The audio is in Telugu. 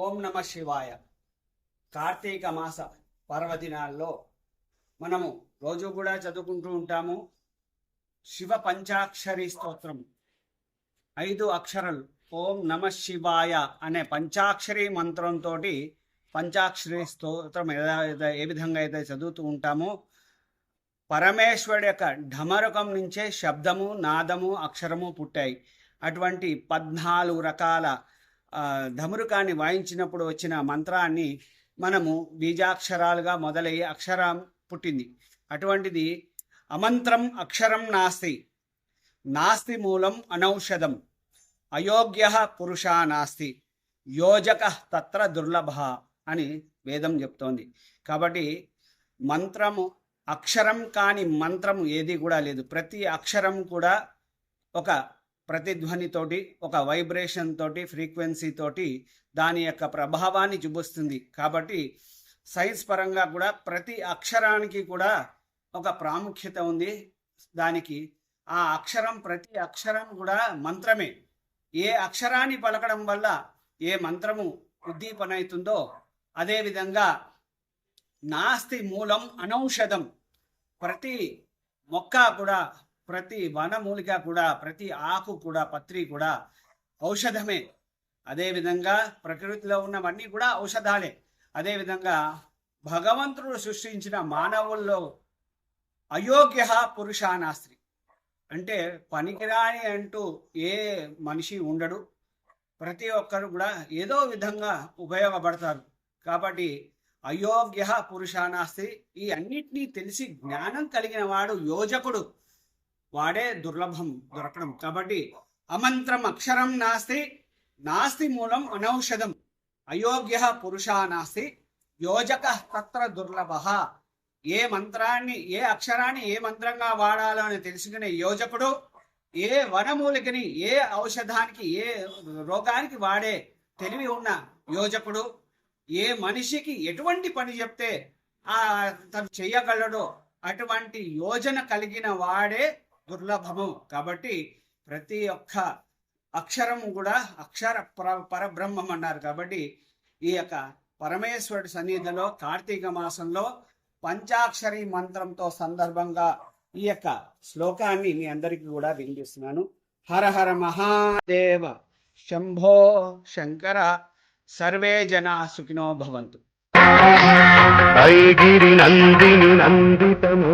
ఓం నమ శివాయ. కార్తీక మాస పర్వదినాల్లో మనము రోజు కూడా చదువుకుంటూ ఉంటాము. శివ పంచాక్షరి స్తోత్రం. ఐదు అక్షరాలు. ఓం నమ శివాయ అనే పంచాక్షరి మంత్రంతో పంచాక్షరి స్తోత్రం ఎలా- ఏ విధంగా అయితే చదువుతూ ఉంటామో పరమేశ్వరుడు యొక్క ఢమరకం నుంచే శబ్దము నాదము అక్షరము పుట్టాయి. అటువంటి పద్నాలుగు రకాల ధమురుకాన్ని వాయించినప్పుడు వచ్చిన మంత్రాన్ని మనము బీజాక్షరాలుగా మొదలయ్యి అక్షరం పుట్టింది. అటువంటిది అమంత్రం అక్షరం నాస్తి. నాస్తి మూలం అనౌషధం. అయోగ్య పురుష నాస్తి. యోజక తత్ర దుర్లభ అని వేదం చెప్తోంది. కాబట్టి మంత్రము అక్షరం కాని మంత్రం ఏది కూడా లేదు. ప్రతి అక్షరం కూడా ఒక ప్రతిధ్వనితోటి ఒక వైబ్రేషన్ తోటి ఫ్రీక్వెన్సీ తోటి దాని యొక్క ప్రభావాన్ని చూపిస్తుంది. కాబట్టి సైన్స్ పరంగా కూడా ప్రతి అక్షరానికి కూడా ఒక ప్రాముఖ్యత ఉంది. దానికి ఆ అక్షరం ప్రతి అక్షరం కూడా మంత్రమే. ఏ అక్షరాన్ని పలకడం వల్ల ఏ మంత్రము ఉద్దీపన అవుతుందో అదేవిధంగా నాస్తి మూలం అనౌషధం ప్రతి మొక్క కూడా ప్రతి వనమూలిక కూడా ప్రతి ఆకు కూడా పత్రి కూడా ఔషధమే. అదేవిధంగా ప్రకృతిలో ఉన్నవన్నీ కూడా ఔషధాలే. అదేవిధంగా భగవంతుడు సృష్టించిన మానవుల్లో అయోగ్య పురుషానాస్త్రి. అంటే పనికిరాని అంటూ ఏ మనిషి ఉండడు. ప్రతి ఒక్కరు కూడా ఏదో విధంగా ఉపయోగపడతారు. కాబట్టి అయోగ్య పురుషానాస్తి ఈ అన్నిటినీ తెలిసి జ్ఞానం కలిగిన వాడు యోజకుడు. వాడే దుర్లభం దొరకడం. కాబట్టి అమంత్రం అక్షరం నాస్తి నాస్తి మూలం అనౌషధం. అయోగ్య పురుషా నాస్తి యోజక తత్ర దుర్లభ. ఏ మంత్రాన్ని ఏ అక్షరాన్ని ఏ మంత్రంగా వాడాలో అని తెలుసుకునే యోజకుడు ఏ వనమూలికని ఏ ఔషధానికి ఏ రోగానికి వాడే తెలివి ఉన్న యోజకుడు ఏ మనిషికి ఎటువంటి పని చెప్తే ఆ తను చెయ్యగలడో అటువంటి యోజన కలిగిన వాడే దుర్లభము. కాబట్టి ప్రతి ఒక్క అక్షరం కూడా అక్షర పర పరబ్రహ్మం అన్నారు కాబట్టి ఈ యొక్క పరమేశ్వరుడి సన్నిధిలో కార్తీక మాసంలో పంచాక్షరి మంత్రంతో సందర్భంగా ఈ యొక్క శ్లోకాన్ని మీ అందరికీ కూడా వినిపిస్తున్నాను. హర హర మహాదేవ శంభో శంకర సర్వే జనా సుఖినో భవంతు. నందిని నందితము.